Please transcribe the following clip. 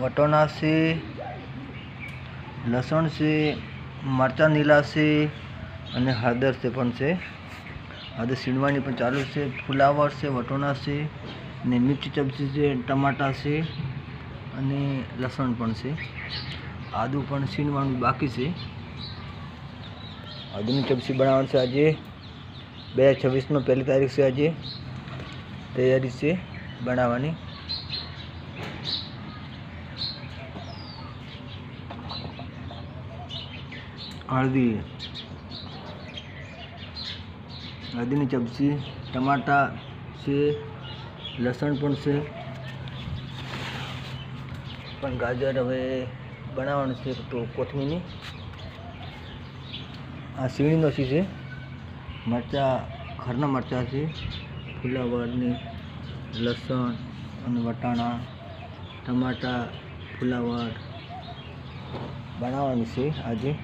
વટોણા છે લસણ છે મરચાં લીલા છે અને હળદર છે પણ છે. હળદર સીણવાની પણ ચાલુ છે. ફુલાવર છે વટોણા છે અને મીઠી ચમચી છે, ટમાટા છે અને લસણ પણ છે. આદું પણ સીણવાનું બાકી છે. આદુની ચપસી બનાવવાનું છે આજે. બે હજાર છવ્વીસમાં પહેલી તારીખ છે આજે. તૈયારી છે બનાવવાની. હળદી હળદીની ચપસી, ટમાટા છે, લસણ પણ છે. પણ ગાજર હવે બનાવવાનું છે તો કોથમીરની. આ સીણીનો સી છે મરચાં, ઘરના મરચાં છે. ફુલાવરની લસણ અને વટાણા, ટમાટા, ફુલાવર. બનાવવાનું છે આજે.